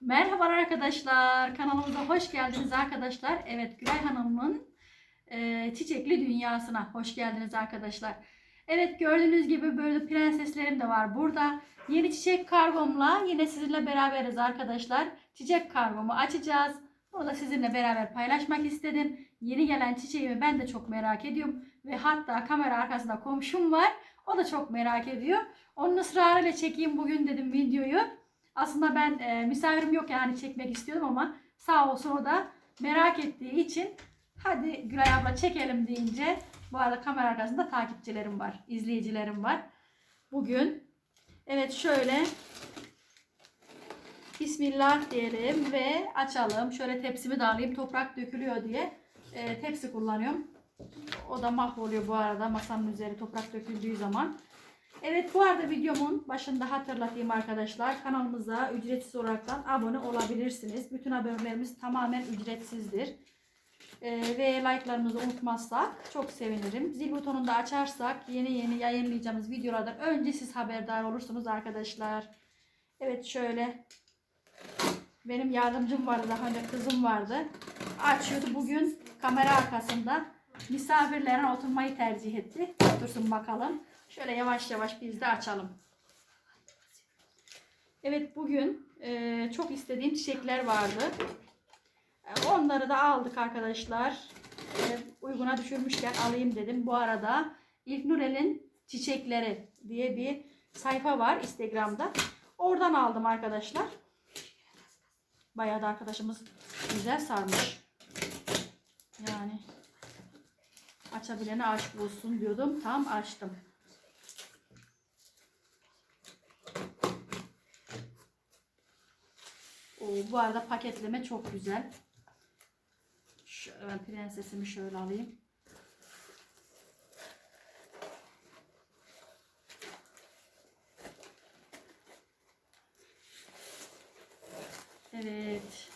Merhabalar arkadaşlar. Kanalımıza hoş geldiniz arkadaşlar. Evet Gülay Hanım'ın e, çiçekli dünyasına hoş geldiniz arkadaşlar. Evet gördüğünüz gibi böyle prenseslerim de var burada. Yeni çiçek kargomla yine sizinle beraberiz arkadaşlar. Çiçek kargomu açacağız. Bunu da sizinle beraber paylaşmak istedim. Yeni gelen çiçeğimi ben de çok merak ediyorum. Ve hatta kamera arkasında komşum var. O da çok merak ediyor. Onun ısrarıyla çekeyim bugün dedim videoyu. Aslında ben e, misafirim yok yani çekmek istiyordum ama sağ olsun o da merak ettiği için hadi Gülay abla çekelim deyince bu arada kamera arkasında takipçilerim var, izleyicilerim var. Bugün evet şöyle Bismillah diyelim ve açalım. Şöyle tepsimi de alayım toprak dökülüyor diye e, tepsi kullanıyorum. O da mahvoluyor bu arada masanın üzeri toprak döküldüğü zaman. Evet bu arada videomun başında hatırlatayım arkadaşlar. Kanalımıza ücretsiz olaraktan abone olabilirsiniz. Bütün haberlerimiz tamamen ücretsizdir. Ee, ve like'larınızı unutmazsak çok sevinirim. Zil butonunu da açarsak yeni yeni yayınlayacağımız videolardan önce siz haberdar olursunuz arkadaşlar. Evet şöyle benim yardımcım vardı daha önce kızım vardı. Açıyordu bugün kamera arkasında misafirlerin oturmayı tercih etti. Otursun bakalım. Şöyle yavaş yavaş biz de açalım. Evet bugün e, çok istediğim çiçekler vardı. E, onları da aldık arkadaşlar. E, uyguna düşürmüşken alayım dedim. Bu arada İlknurel'in Çiçekleri diye bir sayfa var Instagram'da. Oradan aldım arkadaşlar. Bayağı da arkadaşımız güzel sarmış. Yani açabilene aşk bulsun diyordum. Tam açtım. Oo, bu arada paketleme çok güzel. Şöyle prensesimi şöyle alayım. Evet.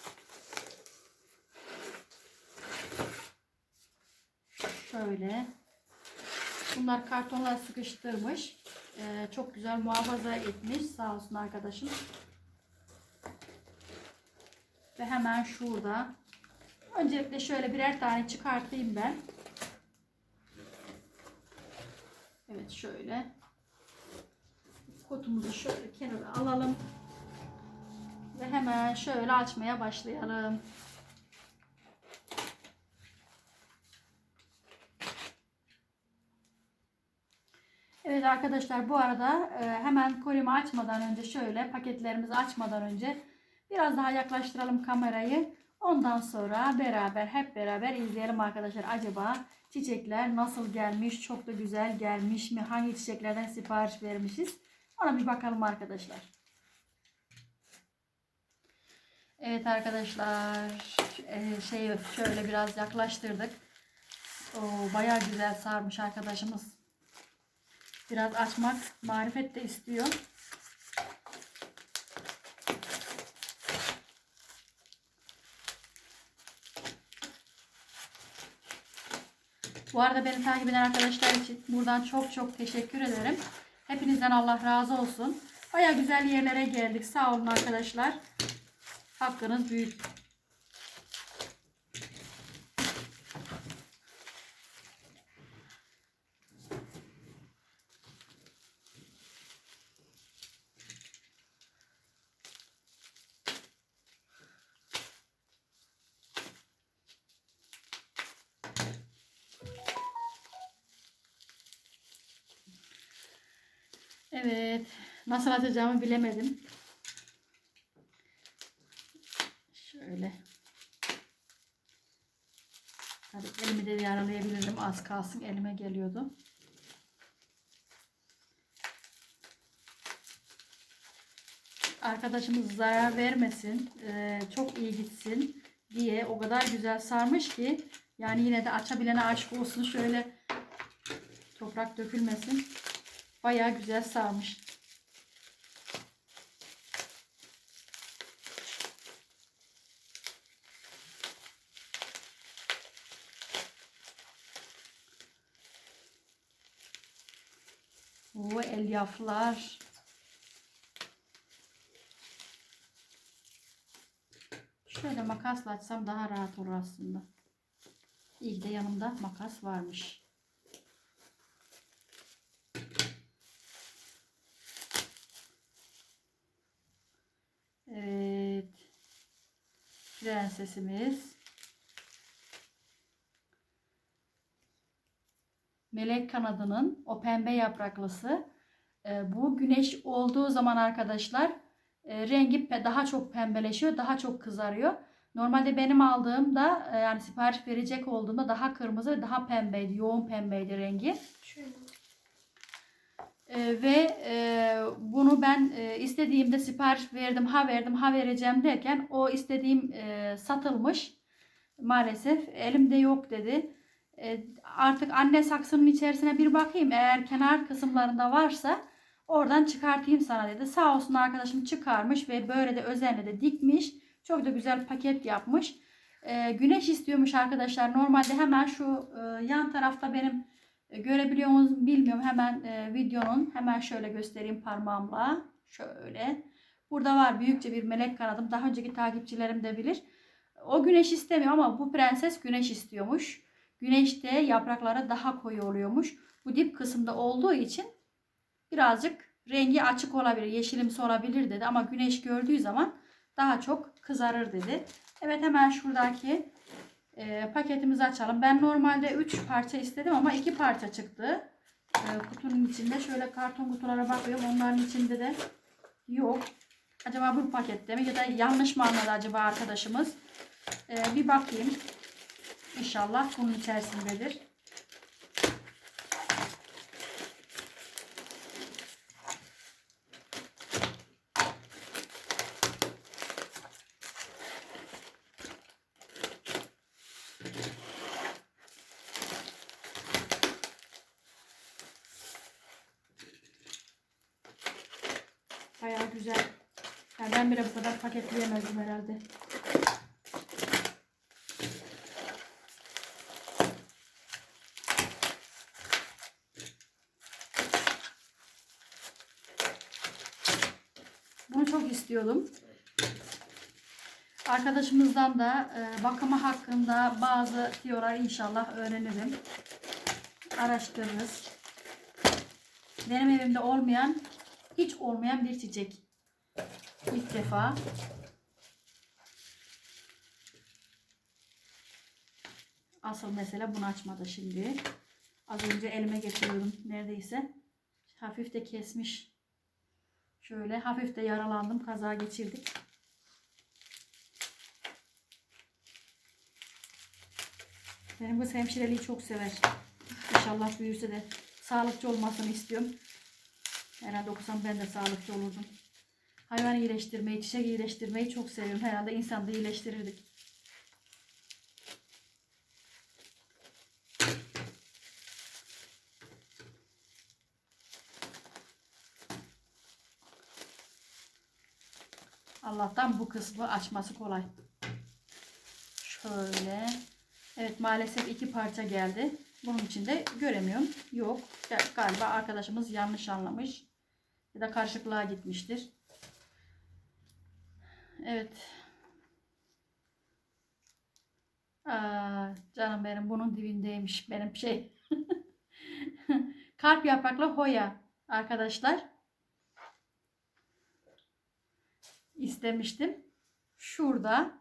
Şöyle. Bunlar kartonlar sıkıştırmış. Ee, çok güzel muhafaza etmiş. Sağ olsun arkadaşım. Ve hemen şurada. Öncelikle şöyle birer tane çıkartayım ben. Evet şöyle. Kutumuzu şöyle kenara alalım. Ve hemen şöyle açmaya başlayalım. Evet arkadaşlar bu arada e, hemen kolimi açmadan önce şöyle paketlerimizi açmadan önce biraz daha yaklaştıralım kamerayı. Ondan sonra beraber hep beraber izleyelim arkadaşlar. Acaba çiçekler nasıl gelmiş? Çok da güzel gelmiş mi? Hangi çiçeklerden sipariş vermişiz? Ona bir bakalım arkadaşlar. Evet arkadaşlar şey şöyle biraz yaklaştırdık. Oo, bayağı güzel sarmış arkadaşımız. Biraz açmak marifet de istiyor. Bu arada beni takip eden arkadaşlar için buradan çok çok teşekkür ederim. Hepinizden Allah razı olsun. Baya güzel yerlere geldik. Sağ olun arkadaşlar. Hakkınız büyük. Evet. Nasıl açacağımı bilemedim. Şöyle. Tabii elimi de yaralayabilirdim. Az kalsın elime geliyordu. Arkadaşımız zarar vermesin. eee, çok iyi gitsin diye o kadar güzel sarmış ki yani yine de açabilene aşk olsun şöyle toprak dökülmesin. Bayağı güzel sarmış. O elyaflar. Şöyle makasla açsam daha rahat olur aslında. İyi de yanımda makas varmış. Evet. Prensesimiz. Melek kanadının o pembe yapraklısı. Ee, bu güneş olduğu zaman arkadaşlar e, rengi daha çok pembeleşiyor, daha çok kızarıyor. Normalde benim aldığımda e, yani sipariş verecek olduğumda daha kırmızı ve daha pembeydi, yoğun pembeydi rengi. Şöyle. Ee, ve e, bunu ben e, istediğimde sipariş verdim, ha verdim, ha vereceğim derken o istediğim e, satılmış. Maalesef elimde yok dedi. E, artık anne saksının içerisine bir bakayım. Eğer kenar kısımlarında varsa oradan çıkartayım sana dedi. Sağ olsun arkadaşım çıkarmış ve böyle de özenle de dikmiş. Çok da güzel paket yapmış. E, güneş istiyormuş arkadaşlar. Normalde hemen şu e, yan tarafta benim e, Görebiliyor musunuz bilmiyorum. Hemen e, videonun hemen şöyle göstereyim parmağımla. Şöyle. Burada var büyükçe bir melek kanadım. Daha önceki takipçilerim de bilir. O güneş istemiyor ama bu prenses güneş istiyormuş. Güneşte yaprakları daha koyu oluyormuş. Bu dip kısımda olduğu için birazcık rengi açık olabilir. Yeşilimsi olabilir dedi. Ama güneş gördüğü zaman daha çok kızarır dedi. Evet hemen şuradaki e, paketimizi açalım. Ben normalde 3 parça istedim ama 2 parça çıktı. E, kutunun içinde şöyle karton kutulara bakıyorum. Onların içinde de yok. Acaba bu pakette mi ya da yanlış mı anladı acaba arkadaşımız? E, bir bakayım. İnşallah bunun içerisindedir. Bayağı güzel. Yani ben bile bu kadar paketleyemezdim herhalde. Bunu çok istiyordum. Arkadaşımızdan da e, bakımı hakkında bazı tiyolar inşallah öğrenirim. Araştırırız. Benim evimde olmayan, hiç olmayan bir çiçek. İlk defa. Asıl mesele bunu açmadı şimdi. Az önce elime getiriyordum neredeyse. Hafif de kesmiş. Şöyle hafif de yaralandım. Kaza geçirdik. Benim bu hemşireliği çok sever. İnşallah büyürse de sağlıkçı olmasını istiyorum. Herhalde okusam ben de sağlıkçı olurdum. Hayvan iyileştirmeyi, çiçek iyileştirmeyi çok seviyorum. Herhalde insan da iyileştirirdik. Allah'tan bu kısmı açması kolay. Şöyle. Evet maalesef iki parça geldi. Bunun içinde göremiyorum. Yok. Galiba arkadaşımız yanlış anlamış. Ya da karışıklığa gitmiştir. Evet. Aa, canım benim bunun dibindeymiş benim şey. Kalp yapraklı hoya arkadaşlar. istemiştim. Şurada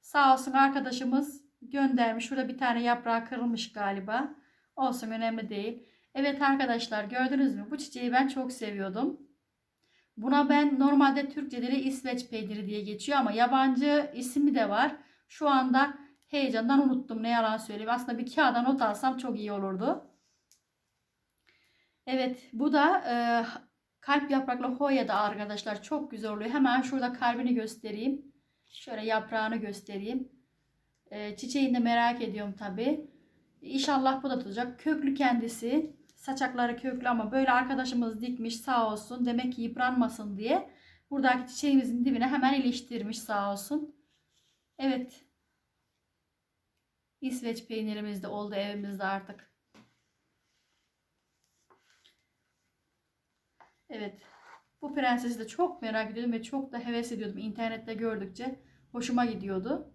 sağ olsun arkadaşımız göndermiş. Şurada bir tane yaprağı kırılmış galiba. Olsun önemli değil. Evet arkadaşlar gördünüz mü? Bu çiçeği ben çok seviyordum. Buna ben normalde Türkçe dili İsveç peyniri diye geçiyor ama yabancı ismi de var. Şu anda heyecandan unuttum ne yalan söyleyeyim. Aslında bir kağıda not alsam çok iyi olurdu. Evet bu da e, kalp yapraklı hoya da arkadaşlar çok güzel oluyor. Hemen şurada kalbini göstereyim. Şöyle yaprağını göstereyim. E, çiçeğini de merak ediyorum tabi. İnşallah bu da tutacak. Köklü kendisi. Saçakları köklü ama böyle arkadaşımız dikmiş sağ olsun. Demek ki yıpranmasın diye. Buradaki çiçeğimizin dibine hemen iliştirmiş sağ olsun. Evet. İsveç peynirimiz de oldu evimizde artık. Evet. Bu prensesi de çok merak ediyordum ve çok da heves ediyordum internette gördükçe. hoşuma gidiyordu.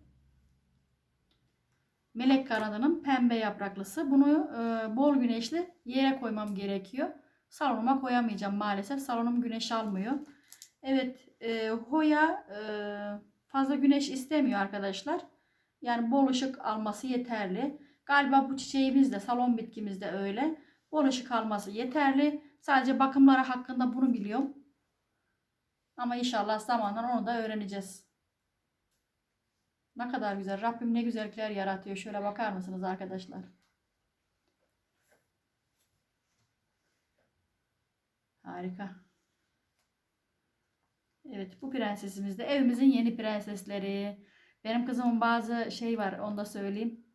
Melek kanadının pembe yapraklısı. Bunu e, bol güneşli yere koymam gerekiyor. Salonuma koyamayacağım maalesef. Salonum güneş almıyor. Evet, e, Hoya e, fazla güneş istemiyor arkadaşlar. Yani bol ışık alması yeterli. Galiba bu çiçeğimiz de salon bitkimiz de öyle. Bol ışık alması yeterli. Sadece bakımları hakkında bunu biliyorum. Ama inşallah zamanla onu da öğreneceğiz. Ne kadar güzel. Rabbim ne güzellikler yaratıyor. Şöyle bakar mısınız arkadaşlar? Harika. Evet bu prensesimiz de evimizin yeni prensesleri. Benim kızımın bazı şey var onu da söyleyeyim.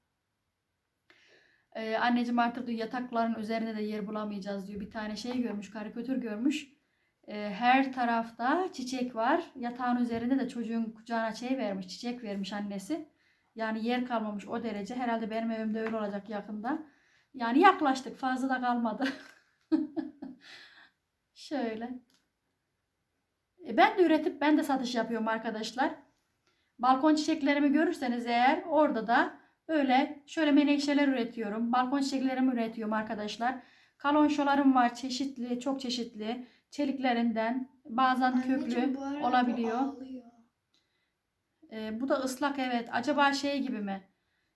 Ee, anneciğim artık diyor yatakların üzerinde de yer bulamayacağız diyor. Bir tane şey görmüş, karikatür görmüş. Ee, her tarafta çiçek var. Yatağın üzerinde de çocuğun kucağına şey vermiş, çiçek vermiş annesi. Yani yer kalmamış o derece. Herhalde benim evimde öyle olacak yakında. Yani yaklaştık, fazla da kalmadı. Şöyle. E, Ben de üretip ben de satış yapıyorum arkadaşlar. Balkon çiçeklerimi görürseniz eğer orada da böyle şöyle menekşeler üretiyorum. Balkon çiçeklerimi üretiyorum arkadaşlar. Kalonşolarım var çeşitli, çok çeşitli. Çeliklerinden bazen köklü Anneciğim, bu arada bu olabiliyor. ağlıyor. E, bu da ıslak evet. Acaba şey gibi mi?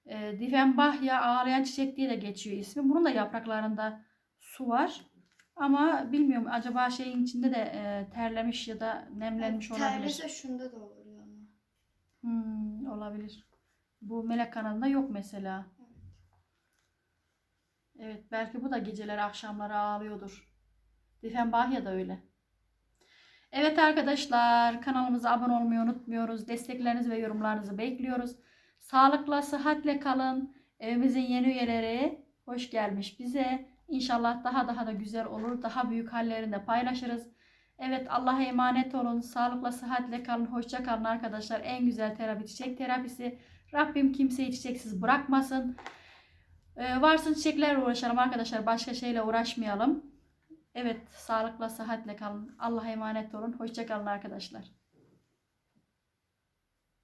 E, Diffenbachia ağlayan çiçek diye de geçiyor ismi. Bunun da yapraklarında su var. Ama bilmiyorum acaba şeyin içinde de e, terlemiş ya da nemlenmiş olabilir. Terlese şunda da oluyor ama. Hmm, olabilir. Bu melek kanalında yok mesela. Evet belki bu da geceleri akşamları ağlıyordur. Diffenbachia da öyle. Evet arkadaşlar kanalımıza abone olmayı unutmuyoruz. Desteklerinizi ve yorumlarınızı bekliyoruz. Sağlıkla, sıhhatle kalın. Evimizin yeni üyeleri hoş gelmiş bize. İnşallah daha daha da güzel olur. Daha büyük hallerini de paylaşırız. Evet Allah'a emanet olun. Sağlıkla, sıhhatle kalın. Hoşça kalın arkadaşlar. En güzel terapi çiçek terapisi. Rabbim kimseyi çiçeksiz bırakmasın. Ee, varsın çiçeklerle uğraşalım arkadaşlar. Başka şeyle uğraşmayalım. Evet, sağlıkla, sıhhatle kalın. Allah'a emanet olun. Hoşça kalın arkadaşlar.